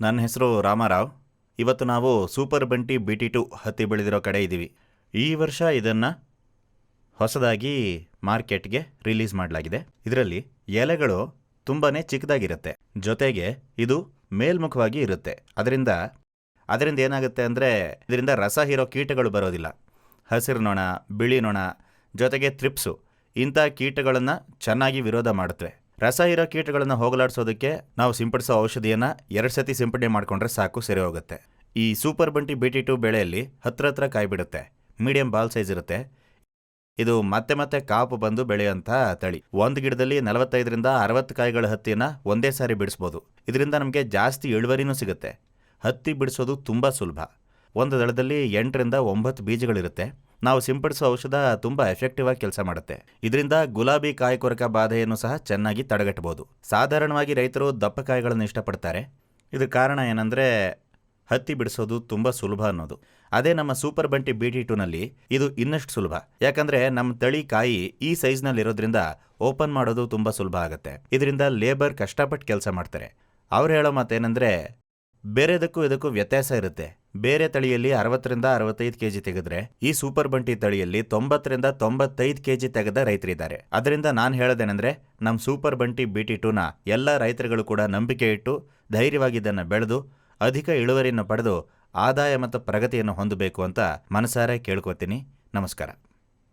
ನನ್ನ ಹೆಸರು ರಾಮಾರಾವ್. ಇವತ್ತು ನಾವು super Bunty B T two ಹತ್ತಿ ಬೆಳೆದಿರೋ ಕಡೆ ಇದ್ದೀವಿ. ಈ ವರ್ಷ ಇದನ್ನು ಹೊಸದಾಗಿ ಮಾರ್ಕೆಟ್ಗೆ ರಿಲೀಸ್ ಮಾಡಲಾಗಿದೆ. ಇದರಲ್ಲಿ ಎಲೆಗಳು ತುಂಬಾ ಚಿಕ್ಕದಾಗಿರುತ್ತೆ. ಜೊತೆಗೆ ಇದು ಮೇಲ್ಮುಖವಾಗಿ ಇರುತ್ತೆ. ಅದರಿಂದ ಅದರಿಂದ ಏನಾಗುತ್ತೆ ಅಂದರೆ, ಇದರಿಂದ ರಸ ಹೀರೋ ಕೀಟಗಳು ಬರೋದಿಲ್ಲ. ಹಸಿರು ನೊಣ, ಬಿಳಿ ನೊಣ, ಜೊತೆಗೆ ತ್ರಿಪ್ಸು ಇಂಥ ಕೀಟಗಳನ್ನು ಚೆನ್ನಾಗಿ ವಿರೋಧ ಮಾಡುತ್ತವೆ. ರಸ ಇರೋ ಕೀಟಗಳನ್ನು ಹೋಗಲಾಡಿಸೋದಕ್ಕೆ ನಾವು ಸಿಂಪಡಿಸೋ ಔಷಧಿಯನ್ನು ಎರಡು ಸತಿ ಸಿಂಪಡಣೆ ಮಾಡಿಕೊಂಡ್ರೆ ಸಾಕು ಸರಿ ಹೋಗುತ್ತೆ ಈ super Bunty B T two ಬೆಳೆಯಲ್ಲಿ ಹತ್ರ ಹತ್ರ ಕಾಯಿ ಬಿಡುತ್ತೆ ಮೀಡಿಯಂ ಬಾಲ್ ಸೈಜ್ ಇರುತ್ತೆ. ಇದು ಮತ್ತೆ ಮತ್ತೆ ಕಾಪು ಬಂದು ಬೆಳೆಯುವಂಥ ತಳಿ. ಒಂದು ಗಿಡದಲ್ಲಿ ನಲವತ್ತೈದರಿಂದ ಅರವತ್ತು ಕಾಯಿಗಳ ಹತ್ತಿಯನ್ನು ಒಂದೇ ಸಾರಿ ಬಿಡಿಸ್ಬೋದು. ಇದರಿಂದ ನಮಗೆ ಜಾಸ್ತಿ ಇಳುವರಿನೂ ಸಿಗುತ್ತೆ. ಹತ್ತಿ ಬಿಡಿಸೋದು ತುಂಬ ಸುಲಭ. ಒಂದು ದಳದಲ್ಲಿ ಎಂಟರಿಂದ ಒಂಬತ್ತು ಬೀಜಗಳಿರುತ್ತೆ. ನಾವು ಸಿಂಪಡಿಸೋ ಔಷಧ ತುಂಬ ಎಫೆಕ್ಟಿವ್ ಆಗಿ ಕೆಲಸ ಮಾಡುತ್ತೆ. ಇದರಿಂದ ಗುಲಾಬಿ ಕಾಯಿ ಕೊರಕ ಬಾಧೆಯನ್ನು ಸಹ ಚೆನ್ನಾಗಿ ತಡೆಗಟ್ಟಬಹುದು. ಸಾಧಾರಣವಾಗಿ ರೈತರು ದಪ್ಪ ಕಾಯಿಗಳನ್ನು ಇಷ್ಟಪಡ್ತಾರೆ. ಇದರ ಕಾರಣ ಏನಂದರೆ ಹತ್ತಿ ಬಿಡಿಸೋದು ತುಂಬ ಸುಲಭ ಅನ್ನೋದು. ಅದೇ ನಮ್ಮ ಸೂಪರ್ ಬಂಟಿ ಬಿ ಟಿ ಟೂನಲ್ಲಿ ಇದು ಇನ್ನಷ್ಟು ಸುಲಭ. ಯಾಕಂದ್ರೆ ನಮ್ಮ ತಳಿ ಕಾಯಿ ಈ ಸೈಜ್ನಲ್ಲಿ ಇರೋದ್ರಿಂದ ಓಪನ್ ಮಾಡೋದು ತುಂಬ ಸುಲಭ ಆಗುತ್ತೆ. ಇದರಿಂದ ಲೇಬರ್ ಕಷ್ಟಪಟ್ಟು ಕೆಲಸ ಮಾಡ್ತಾರೆ. ಅವ್ರು ಹೇಳೋ ಮಾತೇನೆಂದರೆ, ಬೇರೆದಕ್ಕೂ ಇದಕ್ಕೂ ವ್ಯತ್ಯಾಸ ಇರುತ್ತೆ. ಬೇರೆ ತಳಿಯಲ್ಲಿ ಅರವತ್ತರಿಂದ ಅರವತ್ತೈದು ಕೆಜಿ ತೆಗೆದ್ರೆ, ಈ ಸೂಪರ್ ಬಂಟಿ ತಳಿಯಲ್ಲಿ ತೊಂಬತ್ತರಿಂದ ತೊಂಬತ್ತೈದು ಕೆಜಿ ತೆಗೆದ ರೈತರಿದ್ದಾರೆ. ಅದರಿಂದ ನಾನು ಹೇಳೋದೇನೆಂದರೆ ನಮ್ಮ ಸೂಪರ್ ಬಂಟಿ ಬಿ ಟಿ ಟೂನ ಎಲ್ಲ ರೈತರುಗಳು ಕೂಡ ನಂಬಿಕೆ ಇಟ್ಟು, ಧೈರ್ಯವಾಗಿ ಇದನ್ನು ಬೆಳೆದು, ಅಧಿಕ ಇಳುವರಿಯನ್ನು ಪಡೆದು, ಆದಾಯ ಮತ್ತು ಪ್ರಗತಿಯನ್ನು ಹೊಂದಬೇಕು ಅಂತ ಮನಸಾರೆ ಕೇಳ್ಕೊತೀನಿ. ನಮಸ್ಕಾರ.